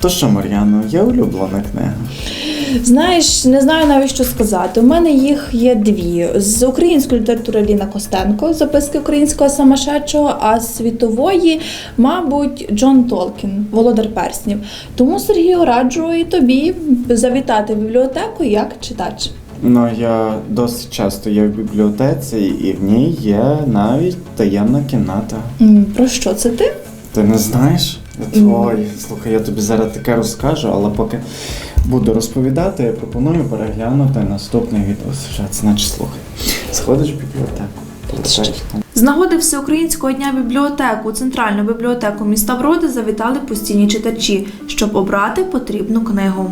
То що, Мар'яно, є улюблена книга? Знаєш, не знаю навіть що сказати. У мене їх є дві: з української літератури Ліна Костенко, записки українського самошедшого, а з світової, мабуть, Джон Толкін, Володар Перснів. Тому Сергію раджу і тобі завітати в бібліотеку як читач. Ну, я досить часто є в бібліотеці, і в ній є навіть таємна кімната. Про що це ти? Ти не знаєш? Ой, слухай, я тобі зараз таке розкажу, але поки буду розповідати, я пропоную переглянути наступний відеосюжет. Значить, слухай. Сходиш в бібліотеку. З нагоди Всеукраїнського дня бібліотеку у центральну бібліотеку міста Броди завітали постійні читачі, щоб обрати потрібну книгу.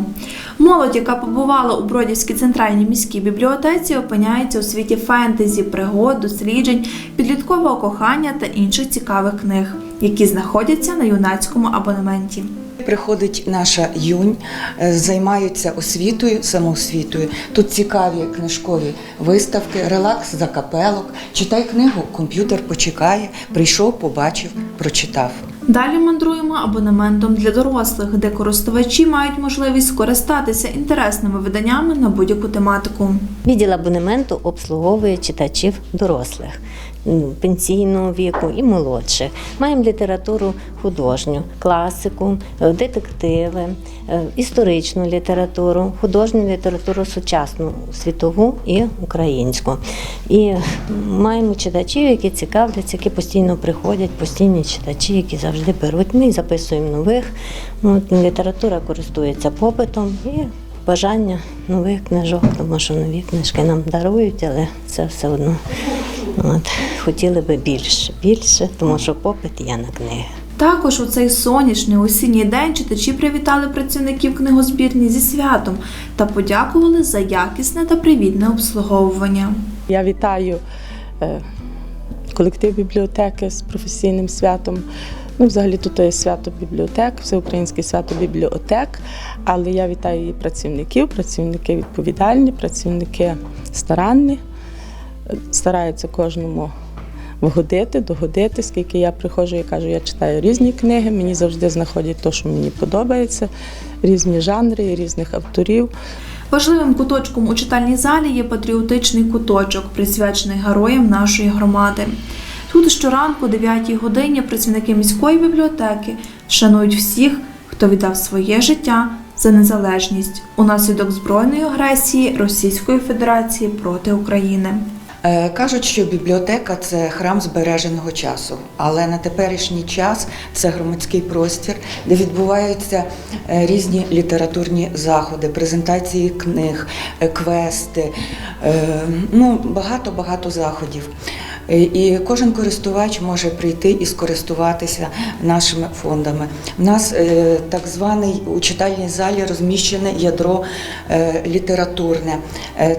Молодь, яка побувала у Бродівській центральній міській бібліотеці, опиняється у світі фентезі, пригод, досліджень, підліткового кохання та інших цікавих книг, які знаходяться на юнацькому абонементі. Приходить наша юнь, е, займаються освітою, самоосвітою. Тут цікаві книжкові виставки, релакс за капелок. Читай книгу, комп'ютер почекає, прийшов, побачив, прочитав. Далі мандруємо абонементом для дорослих, де користувачі мають можливість скористатися інтересними виданнями на будь-яку тематику. Відділ абонементу обслуговує читачів дорослих пенсійного віку і молодших. Маємо літературу художню, класику, е, детективи, е, історичну літературу, художню літературу сучасну, світову і українську. І маємо читачів, які цікавляться, які постійно приходять, постійні читачі, які завжди беруть. Ми записуємо нових. От, література користується попитом і бажання нових книжок, тому що нові книжки нам дарують, але це все одно от, хотіли би більше, більше, тому що попит є на книги. Також у цей сонячний осінній день читачі привітали працівників книгозбірні зі святом та подякували за якісне та привітне обслуговування. Я вітаю е, колектив бібліотеки з професійним святом. Ну, взагалі тут є свято бібліотек, всеукраїнське свято бібліотек. Але я вітаю і працівників, працівники відповідальні, працівники старанні, стараються кожному вгодити, догодити. Скільки я приходжу, я кажу, я читаю різні книги, мені завжди знаходять те, що мені подобається, різні жанри, різних авторів. Важливим куточком у читальній залі є патріотичний куточок, присвячений героям нашої громади. Тут щоранку о 9 годині працівники міської бібліотеки вшанують всіх, хто віддав своє життя за незалежність унаслідок збройної агресії Російської Федерації проти України. Е, Кажуть, що бібліотека це храм збереженого часу, але на теперішній час це громадський простір, де відбуваються е, різні літературні заходи, презентації книг, е, квести, ну багато багато заходів. І кожен користувач може прийти і скористуватися нашими фондами. У нас так званий у читальній залі розміщене ядро літературне.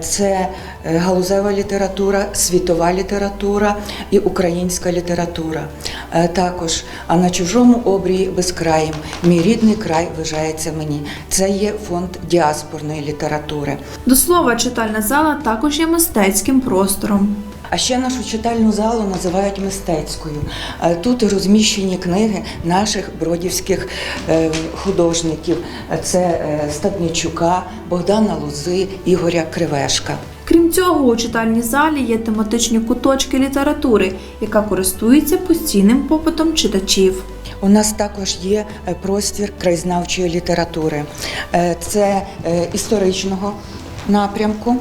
Це галузева література, світова література і українська література. Е, Також, а на чужому обрії безкраїм. Мій рідний край вважається мені. Це є фонд діаспорної літератури. До слова, читальна зала також є мистецьким простором. А ще нашу читальну залу називають мистецькою. Е, Тут розміщені книги наших бродівських е, художників. Це е, Стадничука, Богдана Лози, Ігоря Кривешка. Крім цього, у читальній залі є тематичні куточки літератури, яка користується постійним попитом читачів. У нас також є е, простір краєзнавчої літератури. Е, Це е, історичного напрямку,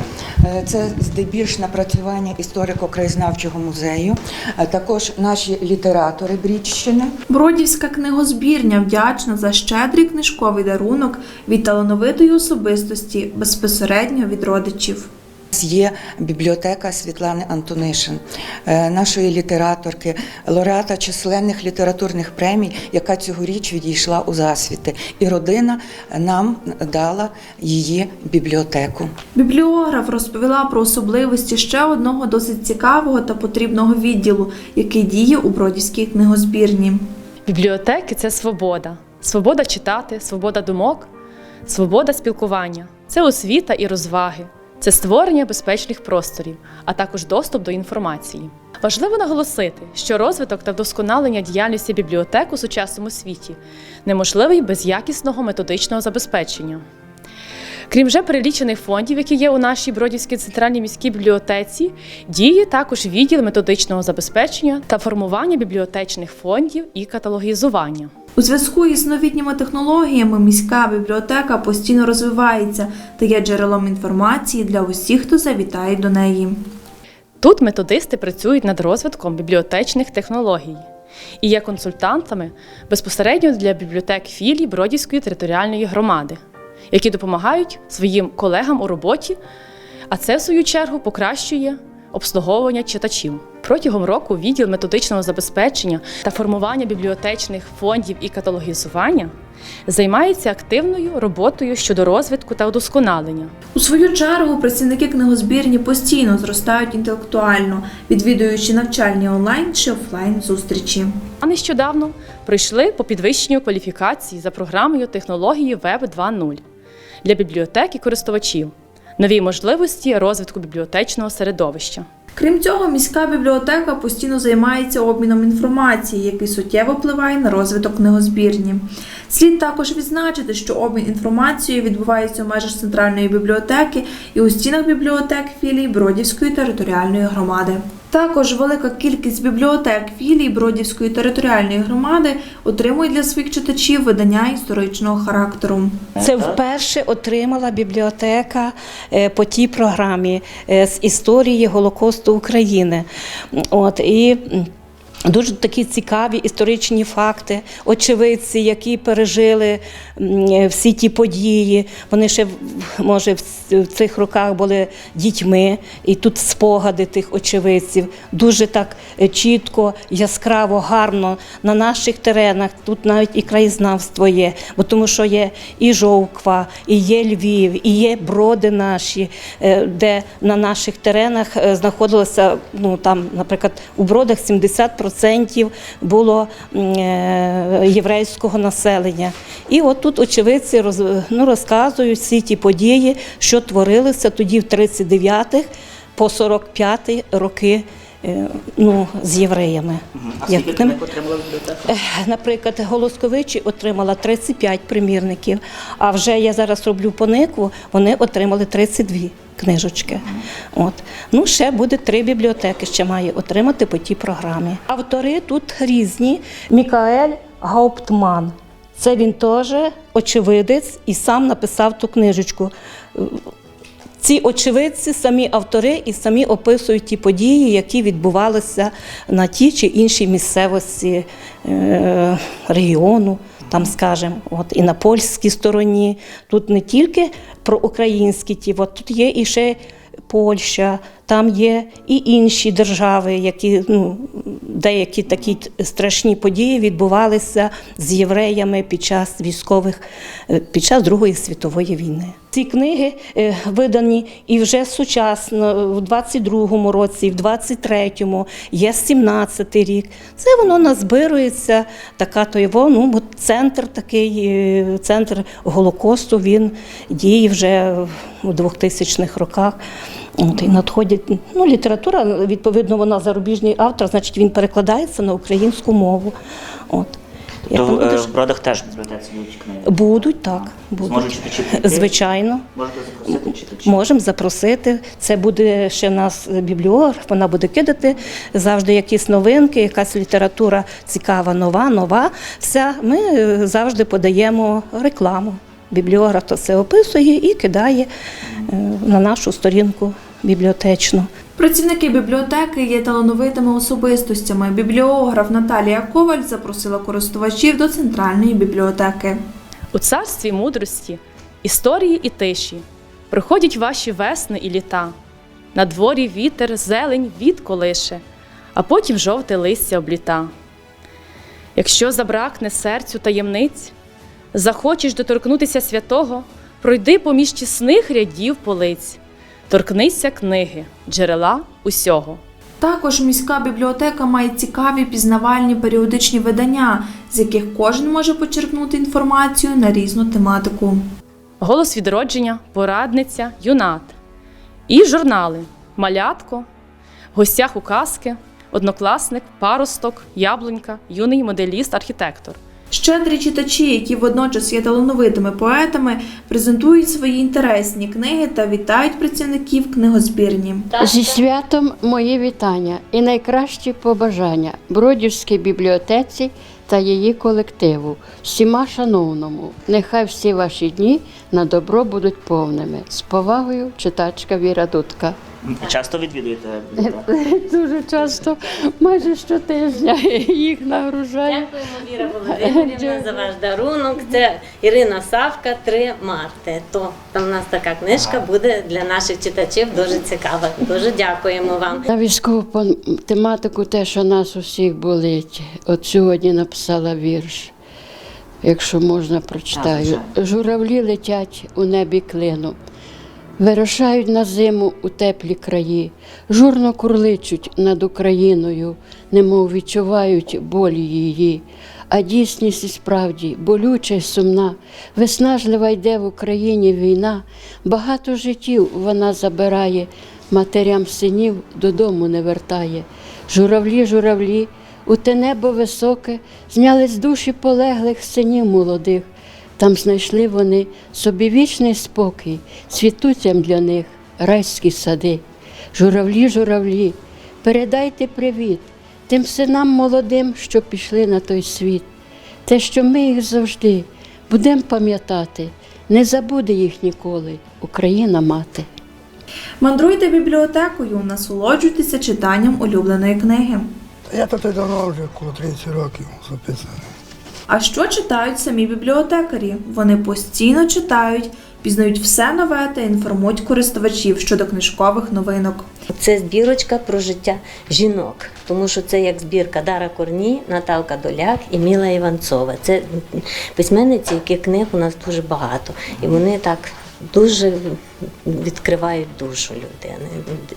це здебільш напрацювання історико-краєзнавчого музею, а також наші літератори Брідщини. Бродівська книгозбірня вдячна за щедрий книжковий дарунок від талановитої особистості безпосередньо від родичів. Є бібліотека Світлани Антонишин, е, нашої літераторки, лауреата численних літературних премій, яка цьогоріч відійшла у засвіти. І родина нам дала її бібліотеку. Бібліограф розповіла про особливості ще одного досить цікавого та потрібного відділу, який діє у Бродівській книгозбірні. Бібліотеки це свобода. Свобода читати, свобода думок, свобода спілкування. Це освіта і розваги. Це створення безпечних просторів, а також доступ до інформації. Важливо наголосити, що розвиток та вдосконалення діяльності бібліотек у сучасному світі неможливий без якісного методичного забезпечення. Крім вже перелічених фондів, які є у нашій Бродівській центральній міській бібліотеці, діє також відділ методичного забезпечення та формування бібліотечних фондів і каталогізування. У зв'язку із новітніми технологіями міська бібліотека постійно розвивається та є джерелом інформації для усіх, хто завітає до неї. Тут методисти працюють над розвитком бібліотечних технологій і є консультантами безпосередньо для бібліотек філій Бродівської територіальної громади, які допомагають своїм колегам у роботі, а це, в свою чергу, покращує обслуговування читачів. Протягом року відділ методичного забезпечення та формування бібліотечних фондів і каталогізування займається активною роботою щодо розвитку та удосконалення У свою чергу працівники книгозбірні постійно зростають інтелектуально, відвідуючи навчальні онлайн чи офлайн зустрічі. А нещодавно прийшли по підвищенню кваліфікації за програмою технології Web 2.0 для бібліотек і користувачів, нові можливості розвитку бібліотечного середовища. Крім цього, міська бібліотека постійно займається обміном інформації, який суттєво впливає на розвиток книгозбірні. Слід також відзначити, що обмін інформацією відбувається у межах центральної бібліотеки і у стінах бібліотек філій Бродівської територіальної громади. Також велика кількість бібліотек філій Бродівської територіальної громади отримують для своїх читачів видання історичного характеру. Це вперше отримала бібліотека е, по тій програмі е, з історії Голокосту України. От і Дуже такі цікаві історичні факти, очевидці, які пережили е, всі ті події. Вони ще може в цих роках були дітьми, і тут спогади тих очевидців. Дуже так е, чітко, яскраво, гарно на наших теренах. Тут навіть і краєзнавство є, бо тому що є і Жовква, і є Львів, і є броди наші, е, де на наших теренах знаходилося, ну там, наприклад, у бродах 70% було м, е, єврейського населення. І от тут очевидці роз, ну, розказують всі ті події, що творилися тоді в 39-х по 45 роки. Е, Ну, з євреями. А скільки Як ним- Ех, Наприклад, Голосковичі отримала 35 примірників, а вже я зараз роблю поникву, вони отримали 32 книжечки. От. Ну, ще буде три бібліотеки, ще має отримати по тій програмі. Автори тут різні. Мікаель Гауптман. Це він теж очевидець і сам написав ту книжечку. Ці очевидці, самі автори і самі описують ті події, які відбувалися на тій чи іншій місцевості е, регіону, там, скажімо, от і на польській стороні. Тут не тільки про українські ті, от тут є і ще Польща, там є і інші держави, які ну, деякі такі страшні події відбувалися з євреями під час військових, е, під час Другої світової війни. Ці книги е, видані і вже сучасно, в 22-му році, в 23-му, є 17-й рік. Це воно назбирується, така то його, ну, центр такий, е, центр Голокосту, він діє вже у 2000-х роках. От, і надходять, ну, література, відповідно, вона зарубіжний автор, значить він перекладається на українську мову. От. То е, будеш? в бродах теж в будуть книги. Будуть, так. Будуть. Зможуть читачі? Звичайно. Можете запросити читачів. Можемо запросити. Це буде ще в нас бібліограф, вона буде кидати завжди якісь новинки, якась література цікава, нова, нова. Вся ми е, завжди подаємо рекламу. Бібліограф то все описує і кидає е, на нашу сторінку бібліотечну. Працівники бібліотеки є талановитими особистостями. Бібліограф Наталія Коваль запросила користувачів до центральної бібліотеки. У царстві мудрості, історії і тиші приходять ваші весни і літа. На дворі вітер, зелень від колише, а потім жовте листя обліта. Якщо забракне серцю таємниць, захочеш доторкнутися святого, пройди поміж тісних рядів полиць, торкнися книги, джерела усього. Також міська бібліотека має цікаві пізнавальні періодичні видання, з яких кожен може почерпнути інформацію на різну тематику. Голос відродження, порадниця, юнат. І журнали Малятко, гостях у казки, однокласник, паросток, яблунька, юний моделіст, архітектор. Щедрі читачі, які водночас є талановитими поетами, презентують свої інтересні книги та вітають працівників книгозбірні. Зі святом мої вітання і найкращі побажання Бродівській бібліотеці та її колективу, всіма шановному. Нехай всі ваші дні на добро будуть повними. З повагою, читачка Віра Дудка. Часто відвідуєте бібліотеку? Дуже часто, майже щотижня їх нагружаю. Дякуємо, Віра Володимирівна, за ваш дарунок. Це Ірина Савка, три марти. То там у нас така книжка буде для наших читачів дуже цікава. Дуже дякуємо вам. На військову тематику, те, що нас усіх болить. От сьогодні написала вірш. Якщо можна, прочитаю. Журавлі летять у небі клину, вирушають на зиму у теплі краї, журно курличуть над Україною, немов відчувають болі її. А дійсність і справді болюча й сумна, виснажлива йде в Україні війна, багато життів вона забирає, матерям синів додому не вертає. Журавлі, журавлі, у те небо високе, зняли з душі полеглих синів молодих. Там знайшли вони собі вічний спокій, цвітуться для них райські сади. Журавлі, журавлі, передайте привіт тим синам молодим, що пішли на той світ. Те, що ми їх завжди будемо пам'ятати, не забуде їх ніколи Україна мати. Мандруйте бібліотекою, насолоджуйтеся читанням улюбленої книги. Я тут давно вже коло 30 років записаний. А що читають самі бібліотекарі? Вони постійно читають, пізнають все нове та інформують користувачів щодо книжкових новинок. Це збірочка про життя жінок, тому що це як збірка Дара Корні, Наталка Доляк і Міла Іванцова. Це письменниці, яких книг у нас дуже багато. І вони так дуже відкривають душу людини,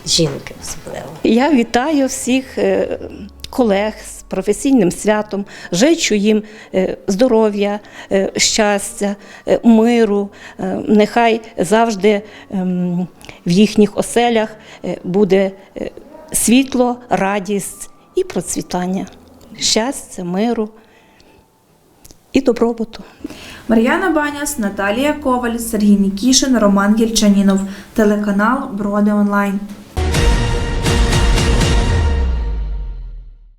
жінки особливо. Я вітаю всіх е, колег з професійним святом, жичу їм е, здоров'я, е, щастя, е, миру. Нехай завжди ем, в їхніх оселях буде світло, радість і процвітання, щастя, миру і добробуту. Мар'яна Баняс, Наталія Коваль, Сергій Нікішин, Роман Гільчанінов, телеканал Броди Онлайн.